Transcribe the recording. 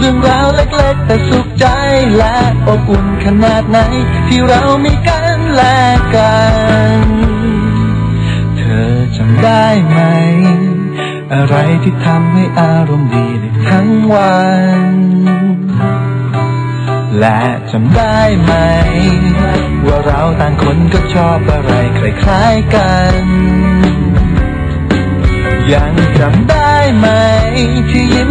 เรื่องราวเล็กๆแต่สุขใจและอบอุ่นขนาดไหน ที่เรามีกันและกัน เธอจำได้ไหม อะไรที่ทำให้อารมณ์ดีได้ทั้งวัน และจำได้ไหม ว่าเราต่างคนก็ชอบอะไรคล้ายๆกันยังจำได้ไหมที่ยิ้ม